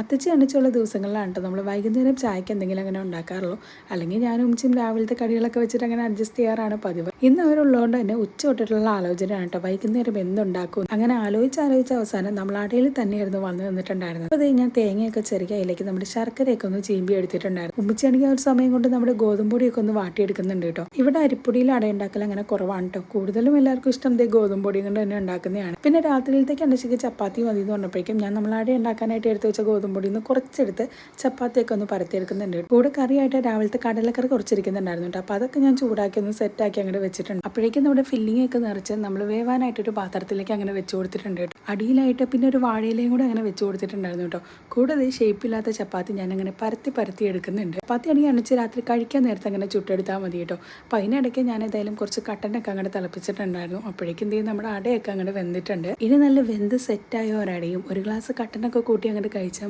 അത്തച്ചി അണിച്ചുള്ള ദിവസങ്ങളിലാണ് കേട്ടോ നമ്മൾ വൈകുന്നേരം ചായക്ക് എന്തെങ്കിലും അങ്ങനെ ഉണ്ടാക്കാറുള്ളൂ. അല്ലെങ്കിൽ ഞാൻ ഉമ്മച്ചും രാവിലത്തെ കടികളൊക്കെ വെച്ചിട്ട് അങ്ങനെ അഡ്ജസ്റ്റ് ചെയ്യാറാണ് പതിവ്. ഇന്ന് അവരുള്ളതുകൊണ്ട് തന്നെ ഉച്ച തൊട്ടിട്ടുള്ള ആലോചനയാണ് കേട്ടോ വൈകുന്നേരം എന്തുണ്ടാക്കും അങ്ങനെ ആലോചിച്ച് ആലോചിച്ച അവസാനം നമ്മൾ അടയിൽ തന്നെയായിരുന്നു വന്നു നിന്നിട്ടുണ്ടായിരുന്നത്. അപ്പോൾ ഞാൻ തേങ്ങയൊക്കെ ചെറിയ അതിലേക്ക് നമ്മുടെ ശർക്കരയൊക്കെ ഒന്ന് ചീമ്പി എടുത്തിട്ടുണ്ടായിരുന്നു. ഉമ്മച്ചാണെങ്കിൽ ആ ഒരു സമയം കൊണ്ട് നമ്മുടെ ഗോതമ്പൊടിയൊക്കെ ഒന്ന് വാട്ടിയെടുക്കുന്നുണ്ട് കേട്ടോ. ഇവിടെ അരിപ്പൊടിയിൽ അട ഉണ്ടാക്കൽ അങ്ങനെ കുറവാണ് കേട്ടോ കൂടുതലും എല്ലാവർക്കും ഇഷ്ടം ദേ ഗോതമ്പൊടി കൊണ്ട് തന്നെ ഉണ്ടാക്കുന്നതാണ്. പിന്നെ രാത്രിയിലത്തേക്ക് അണ്ടശിക്ക് ചപ്പാത്തി മതി എന്ന് പറഞ്ഞപ്പോഴേക്കും ഞാൻ നമ്മൾ അട ഉണ്ടാക്കാനായിട്ട് എടുത്ത് വെച്ച ഗോതമ്പൊടി ഒന്ന് കുറച്ചെടുത്ത് ചപ്പാത്തിയൊക്കെ ഒന്ന് പരത്തിയെടുക്കുന്നുണ്ട് കൂടെ കറിയായിട്ട് രാവിലത്തെ കടലക്കറി കുറച്ചിരിക്കുന്നുണ്ടായിരുന്നു കേട്ടോ. അപ്പോൾ അതൊക്കെ ഞാൻ ചൂടാക്കി ഒന്ന് സെറ്റാക്കി അങ്ങോട്ട് വെച്ചിട്ടുണ്ട്. അപ്പോഴേക്കും നമ്മുടെ ഫില്ലിംഗ് ഒക്കെ നിറച്ച് നമ്മൾ വേവാനായിട്ട് ഒരു പാത്രത്തിലേക്ക് അങ്ങനെ വെച്ച് കൊടുത്തിട്ടുണ്ട് കേട്ടോ. അടിയിലായിട്ട് പിന്നെ ഒരു വാഴയിലയും കൂടെ അങ്ങനെ വെച്ച് കൊടുത്തിട്ടുണ്ടായിരുന്നു കേട്ടോ. കൂടെ ഈ ഷേപ്പില്ലാത്ത ചപ്പാത്തി ഞാൻ അങ്ങനെ പരത്തി പരത്തി എടുക്കുന്നുണ്ട്. ചപ്പാത്തി ആണെങ്കിൽ അണിച്ച് രാത്രി കഴിക്കാൻ നേരത്തെ അങ്ങനെ ചുട്ടെടുത്താൽ മതി കേട്ടോ. അപ്പോൾ അതിനിടയ്ക്ക് ഞാൻ ഏതായാലും കുറച്ച് കട്ടനൊക്കെ അങ്ങനെ തിളപ്പിച്ചിട്ടുണ്ടായിരുന്നു. അപ്പോഴേക്കും എന്ത് ചെയ്യും നമ്മുടെ അടയൊക്കെ അങ്ങനെ വെന്തിട്ടുണ്ട്. ഇനി നല്ല വെന്ത് സെറ്റായ ഒരടയും ഒരു ഗ്ലാസ് കട്ടനൊക്കെ കൂട്ടി അങ്ങോട്ട് കഴിച്ചാൽ